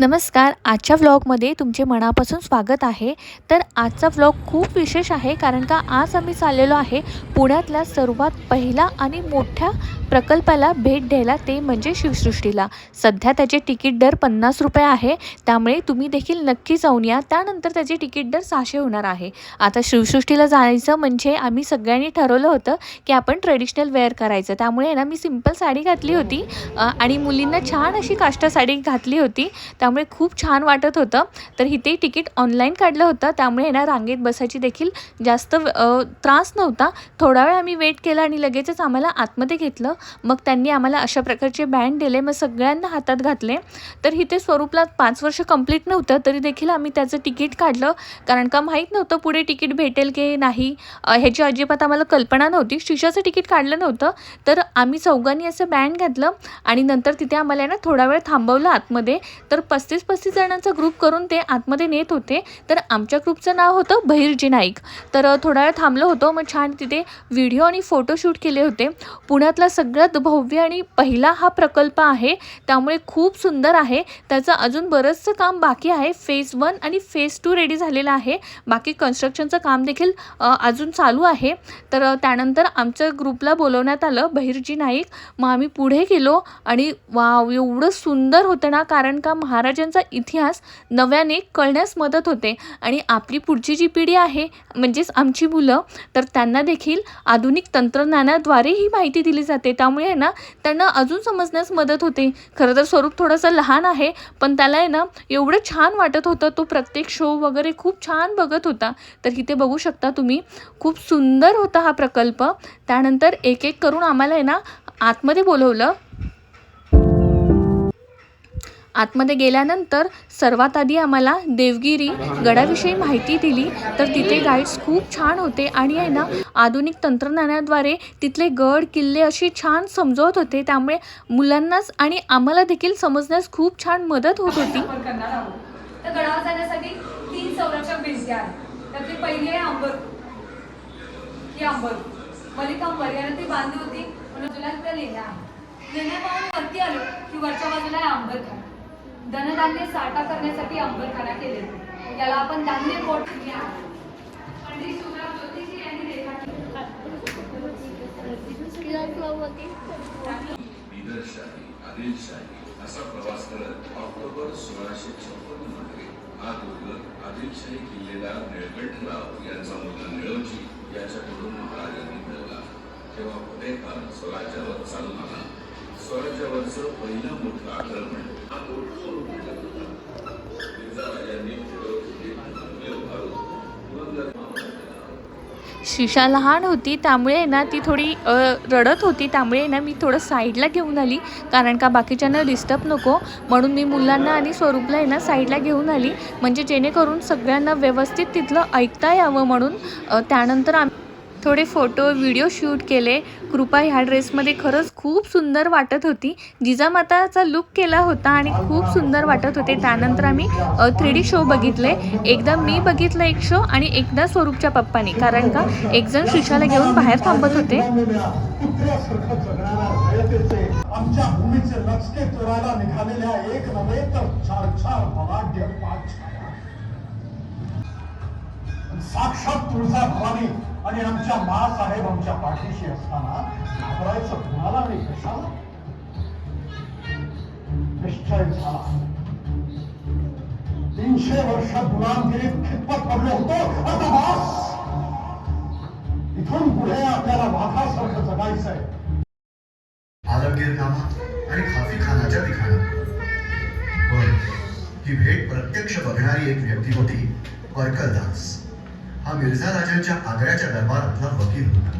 नमस्कार आजच्या व्लॉगमध्ये तुमचे मनापासून स्वागत आहे. तर आजचा व्लॉग खूप विशेष आहे कारण का आज आम्ही चाललेलो आहे पुण्यातल्या सर्वात पहिला आणि मोठ्या प्रकल्पाला भेट द्यायला ते म्हणजे शिवसृष्टीला. सध्या त्याचे तिकीट दर पन्नास रुपये आहे त्यामुळे तुम्ही देखील नक्की जाऊन या. त्यानंतर त्याचे तिकीट दर सहाशे होणार आहे. आता शिवसृष्टीला जायचं म्हणजे आम्ही सगळ्यांनी ठरवलं होतं की आपण ट्रेडिशनल वेअर करायचं. त्यामुळे ना मी सिंपल साडी घातली होती आणि मुलींना छान अशी काष्टा साडी घातली होती. त्यामुळे खूप छान वाटत होतं. तर इथे तिकीट ऑनलाईन काढलं होतं. त्यामुळे ना रांगेत बसायची देखील जास्त त्रास नव्हता. थोडा वेळ आम्ही वेट केला आणि लगेचच आम्हाला आतमध्ये घेतलं. मग त्यांनी आम्हाला अशा प्रकारचे बँड दिले. मग सगळ्यांना हातात घातले. तर इथे स्वरूपला पाच वर्ष कंप्लीट नव्हतं. तरी देखील आम्ही त्याचं तिकीट काढलं. कारण का माहीत नव्हतं पुढे तिकीट भेटेल की नाही. ह्याची अजिबात आम्हाला कल्पना नव्हती. शिशाचं तिकीट काढलं नव्हतं. तर आम्ही चौघांनी असं बँड घातलं. आणि नंतर तिथे आम्हाला ना थोडा वेळ थांबवलं आतमध्ये. तर पस्तीस पस्तीस जणांचा ग्रुप करून ते आतमध्ये नेत होते. तर आमच्या ग्रुपचं नाव होतं बहिर्जी नाईक. तर थोडा वेळ थांबलो होतो. मग छान तिथे व्हिडिओ आणि फोटोशूट केले होते. पुण्यातला सगळ्यात भव्य आणि पहिला हा प्रकल्प आहे. त्यामुळे खूप सुंदर आहे. त्याचं अजून बरंचसं काम बाकी आहे. फेज वन आणि फेज टू रेडी झालेलं आहे. बाकी कन्स्ट्रक्शनचं काम देखील अजून चालू आहे. तर त्यानंतर आमच्या ग्रुपला बोलवण्यात आलं बहिर्जी नाईक. मग आम्ही पुढे गेलो आणि वाव एवढं सुंदर होतं ना. कारण का साम्राज्यांचा इतिहास नव्याने कळण्यास मदत होते. आणि आपली पुढची जी पिढी आहे म्हणजेच आमची मुलं तर त्यांना देखील आधुनिक तंत्रज्ञानाद्वारे ही माहिती दिली जाते. त्यामुळे आहे ना त्यांना अजून समजण्यास मदत होते. खरं तर स्वरूप थोडंसं लहान आहे पण त्याला आहे ना एवढं छान वाटत होतं. तो प्रत्येक शो वगैरे खूप छान बघत होता. तर इथे बघू शकता तुम्ही खूप सुंदर होता हा प्रकल्प. त्यानंतर एक एक करून आम्हाला आहे ना आतमध्ये बोलवलं. आतमध्ये गेल्यानंतर सर्वात आधी आम्हाला देवगिरी गडाविषयी माहिती दिली. तर तिथे गाईड्स खूप छान होते आणि आहे ना आधुनिक तंत्रज्ञानाद्वारे तिथले गड किल्ले अशी छान समजवत होते. त्यामुळे मुलांनाच आणि आम्हाला देखील समजण्यास खूप छान मदत होत होती. तर गडावर जाण्यासाठी तीन संरक्षक भिंती आहेत. पहिली आहे ही ती बांधली होती. म्हणून तुला लेण्या पाहून वरती आलो की वरच्या बाजूला आहे अंबरखाना धनधान्य साठा करण्यासाठी अंबरखाना केले याला आपण धान्य पोट पंडित असा प्रवास करत ऑक्टोबर सोळाशे छप्पन्नमध्ये हा दुर्ग आदिलशाही किल्लेदार निळकंठराव यांचा मुलगा निळवजी याच्याकडून महाराजांनी मिळवला तेव्हा स्वराज्यावर आला स्वराज्यावरचं पहिलं मोठं आक्रमण हा शिशा लहान होती त्यामुळे ना ती थोडी रडत होती. त्यामुळे ना मी थोडं साईडला घेऊन आली. कारण का बाकीच्यांना डिस्टर्ब नको. म्हणून मी मुलांना आणि स्वरूपला आहे ना साईडला घेऊन आली. म्हणजे जेणेकरून सगळ्यांना व्यवस्थित तिथलं ऐकता यावं म्हणून त्यानंतर आम्ही थोडे फोटो व्हिडिओ शूट केले. कृपा ह्या ड्रेसमध्ये खरंच खूप सुंदर वाटत होती. जिजामाताचा लुक केला होता आणि खूप सुंदर वाटत होते. त्यानंतर आम्ही थ्री डी शो बघितले. एकदा मी बघितलं एक शो आणि एकदा स्वरूपच्या पप्पानी. कारण का एक जण घेऊन बाहेर थांबत होते. साक्षात तुळजा भवानी आणि आमच्या मासाहेब आमच्या पाठीशी असताना घाबरायचं कुणाला आणि कशाला? निश्चय झाला. तीनशे वर्ष गुलामगिरीत खितपत पडलो होतो. आता बास! इथून पुढे आपल्याला वाघासारखं जगायचंय. आलमगीर नामा आणि खाफी खानाच्या ठिकाणी. पण ही भेट प्रत्यक्ष बघणारी एक व्यक्ती होती परकरदास हा मिर्झा राजांच्या आग्र्याच्या दरबारातला वकील होता.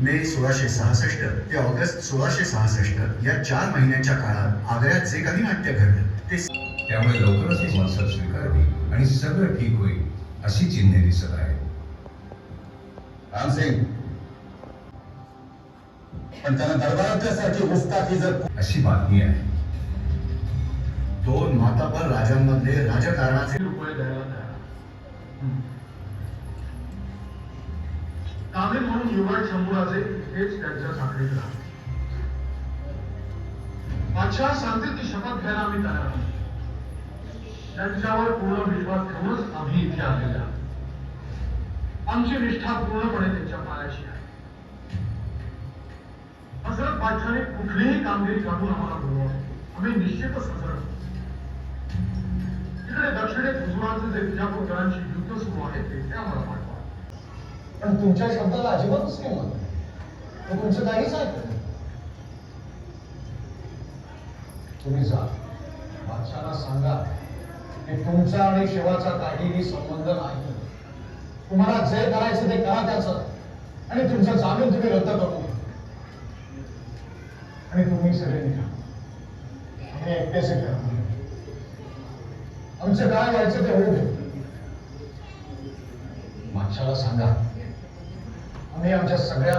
मे सोळाशे सहासष्ट ते ऑगस्ट सोळाशे सहासष्ट या चार महिन्यांच्या काळात आग्र्यात जे काही नाट्य घडलं ते त्यामुळे लवकरच ही मनसर स्वीकारली आणि सगळं ठीक होईल अशी चिन्हे दिसत आहेत. रामसिंग पण त्यानं दरबाराच्यासाठी गुस्ताखी जर अशी बातमी आहे. दोन मातापर राजांमधले राजकारणाचे रुपये द्यायला तयार. कामे म्हणून युवराज शंभूराजे हेच त्यांच्या साखळीत राहतात. बादशाह सांगतील ती शपथ घ्यायला आम्ही तयार आहोत. त्यांच्यावर पूर्ण विश्वास ठेवूनच आम्ही इथे आलेले आहोत. आमची निष्ठा पूर्णपणे त्यांच्या पायाशी आहे. हजरत बादशाने कुठलीही कामगिरी काढून आम्हाला बोलवलं आम्ही निश्चितच हजर आहोत. तिकडे दक्षिणेत हुजुराचे जे विजापूरकरांची युद्ध सुरू आहे ते ते आम्हाला पण तुमच्या शब्दाला अजिबातच नाही नाही. तर तुमचं काहीच ऐकत नाही. तुम्ही जा. बादशाला सांगा की तुमचा आणि शिवाचा काहीही संबंध नाही. तुम्हाला जे करायचं ते करा त्याचं. आणि तुमचं जामीन तुम्ही रद्द करू. आणि तुम्ही सगळे निघा. आम्ही एकटेच करा आमचं काय व्हायचं ते होऊ दे. बादशाला सांगा आम्ही आमच्या सगळ्या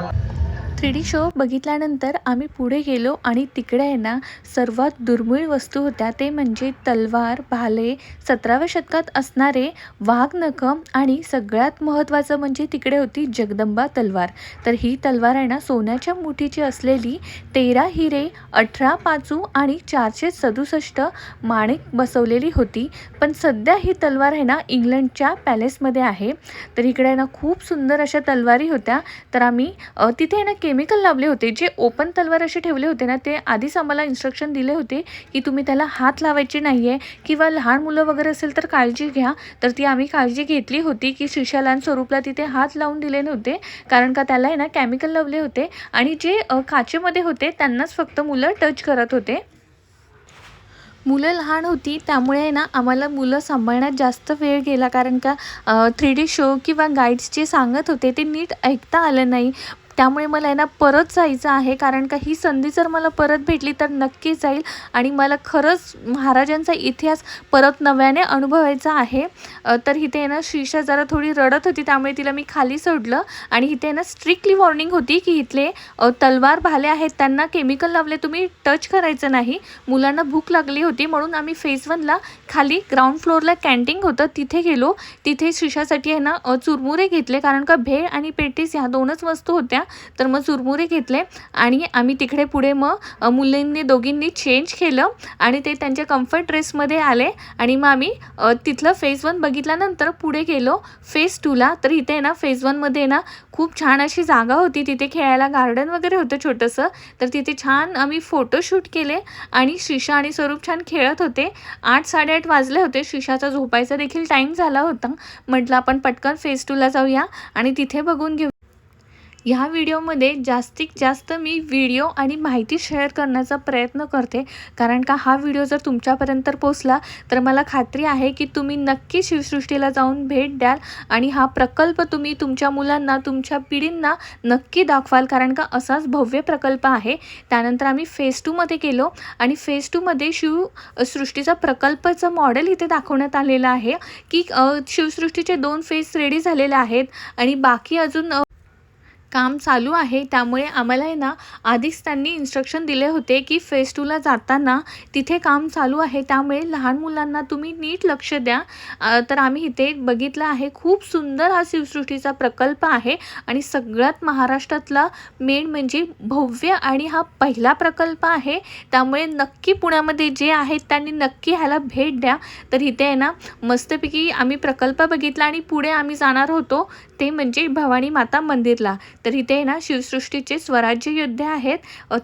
थ्री डी शो बघितल्यानंतर आम्ही पुढे गेलो आणि तिकडे आहे ना सर्वात दुर्मिळ वस्तू होत्या ते म्हणजे तलवार भाले सतराव्या शतकात असणारे वाघनखम आणि सगळ्यात महत्त्वाचं म्हणजे तिकडे होती जगदंबा तलवार. तर ही तलवार आहे ना सोन्याच्या मुठीची असलेली तेरा हिरे अठरा पाचू आणि चारशे सदुसष्ट माणिक बसवलेली होती. पण सध्या ही तलवार आहे ना इंग्लंडच्या पॅलेसमध्ये आहे. तर इकडे आहे ना खूप सुंदर अशा तलवारी होत्या. तर आम्ही तिथे ना केमिकल लावले होते जे ओपन तलवार असे ठेवले होते ना ते आधीच आम्हाला इन्स्ट्रक्शन दिले होते की तुम्ही त्याला हात लावायचे नाही आहे किंवा लहान मुलं वगैरे असेल तर काळजी घ्या. तर ती आम्ही काळजी घेतली होती की श्रीशालान स्वरूपला तिथे हात लावून दिले नव्हते. कारण का त्याला आहे ना केमिकल लावले होते आणि जे काचेमध्ये होते त्यांनाच फक्त मुलं टच करत होते. मुलं लहान होती त्यामुळे आहे ना आम्हाला मुलं सांभाळण्यात जास्त वेळ गेला. कारण का थ्री डी शो किंवा गाईड्स जे सांगत होते ते नीट ऐकता आलं नाही. त्यामुळे मला आहे ना परत जायचं आहे कारण का ही संधी जर मला परत भेटली तर नक्कीच जाईल. आणि मला खरंच महाराजांचा इतिहास परत नव्याने अनुभवायचा आहे. तर इथे आहे ना शीशा जरा थोडी रडत होती त्यामुळे तिला मी खाली सोडलं. आणि इथे ना स्ट्रिक्टली वॉर्निंग होती की इथले तलवार भाले आहेत त्यांना केमिकल लावले तुम्ही टच करायचं नाही. मुलांना भूक लागली होती म्हणून आम्ही फेज वनला खाली ग्राउंड फ्लोअरला कॅन्टीन होतं तिथे गेलो. तिथे शिशासाठी आहे ना चुरमुरे घेतले कारण का भेळ आणि पेटीस ह्या दोनच वस्तू होत्या. तर मग चुरमुरे घेतले आणि आम्ही तिकडे पुढे मग मुलींनी दोघींनी चेंज केलं आणि ते त्यांच्या कम्फर्ट ड्रेसमध्ये आले आणि मग आम्ही तिथलं फेज वन बघितल्यानंतर पुढे गेलो. फेज टूला तर इथे आहे ना फेज वनमध्ये ना खूप छान अशी जागा होती. तिथे खेळायला गार्डन वगैरे होतं छोटंसं. तर तिथे छान आम्ही फोटोशूट केले आणि श्रीषा आणि स्वरूप छान खेळत होते. आठ साडेआठ वाजले होते. श्रीषाचा झोपायचा देखील टाईम झाला होता. म्हटलं आपण पटकन फेज टूला जाऊया आणि तिथे बघून घेऊ. ह्या व्हिडिओमध्ये जास्तीत जास्त मी व्हिडिओ आणि माहिती शेअर करण्याचा प्रयत्न करते. कारण का हा व्हिडिओ जर तुमच्यापर्यंत पोचला तर मला खात्री आहे की तुम्ही नक्की शिवसृष्टीला जाऊन भेट द्याल आणि हा प्रकल्प तुम्ही तुमच्या मुलांना तुमच्या पिढींना नक्की दाखवाल. कारण का असाच भव्य प्रकल्प आहे. त्यानंतर आम्ही फेज टूमध्ये गेलो आणि फेज टूमध्ये शिवसृष्टीचा प्रकल्पाचं मॉडेल इथे दाखवण्यात आलेलं आहे की शिवसृष्टीचे दोन फेज रेडी झालेले आहेत आणि बाकी अजून काम चालू आहे. त्यामुळे आम्हाला आहे ना आधीच त्यांनी इन्स्ट्रक्शन दिले होते की फेस टूला जाताना तिथे काम चालू आहे. त्यामुळे लहान मुलांना तुम्ही नीट लक्ष द्या. तर आम्ही इथे बघितलं आहे खूप सुंदर हा शिवसृष्टीचा प्रकल्प आहे आणि सगळ्यात महाराष्ट्रातला मेन म्हणजे भव्य आणि हा पहिला प्रकल्प आहे. त्यामुळे नक्की पुण्यामध्ये जे आहेत त्यांनी नक्की ह्याला भेट द्या. तर इथे आहे ना मस्तपैकी आम्ही प्रकल्प बघितला आणि पुढे आम्ही जाणार होतो. ते म्हणजे भवानी माता मंदिरला. तर इथे आहे ना शिवसृष्टीचे स्वराज्य योद्धे आहेत.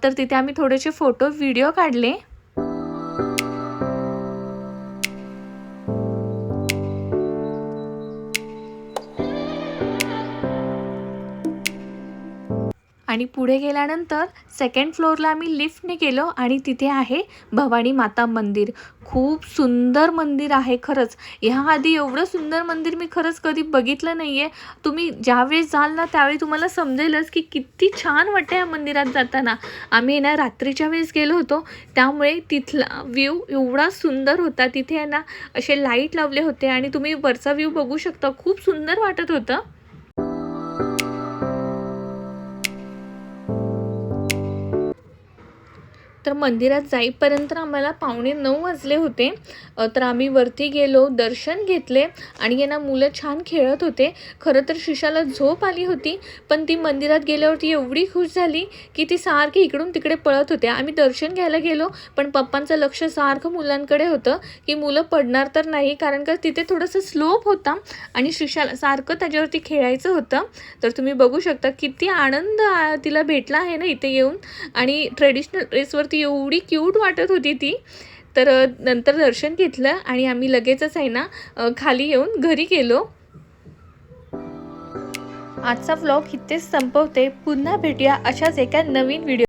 तर तिथे आम्ही थोडेसे फोटो व्हिडिओ काढले. आणि पुढे गेल्यानंतर सेकंड फ्लोअरला आम्ही लिफ्टने गेलो आणि तिथे आहे भवानी माता मंदिर. खूप सुंदर मंदिर आहे खरंच. ह्या आधी एवढं सुंदर मंदिर मी खरंच कधी बघितलं नाही आहे तुम्ही ज्यावेळेस जाल ना त्यावेळी तुम्हाला समजेलच की किती छान वाटतं या मंदिरात जाताना. आम्ही ना रात्रीच्या वेळेस गेलो होतो. त्यामुळे तिथला व्ह्यू एवढा सुंदर होता. तिथे आहे ना असे लाइट लावले होते आणि तुम्ही वरचा व्ह्यू बघू शकता. खूप सुंदर वाटत होतं. तर मंदिरात जाईपर्यंत आम्हाला पावणे नऊ वाजले होते. तर आम्ही वरती गेलो दर्शन घेतले आणि यांना मुलं छान खेळत होते. खरं तर शिशाला झोप आली होती पण ती मंदिरात गेल्यावरती एवढी खुश झाली की ती सारखी इकडून तिकडे पळत होते. आम्ही दर्शन घ्यायला गेलो पण पप्पांचं लक्ष सारखं मुलांकडे होतं की मुलं पडणार तर नाही कारण का तिथे थोडंसं स्लोप होता आणि शिशाला सारखं त्याच्यावरती खेळायचं होतं. तर तुम्ही बघू शकता किती आनंद तिला भेटला आहे ना इथे येऊन. आणि ट्रेडिशनल ड्रेसवरती एवढी क्यूट वाटत होती ती. तर नंतर दर्शन घेतलं आणि आम्ही लगेचच आहे ना खाली येऊन घरी गेलो. आजचा व्लॉग इथेच संपवते. पुन्हा भेटूया अशाच एका नवीन व्हिडिओ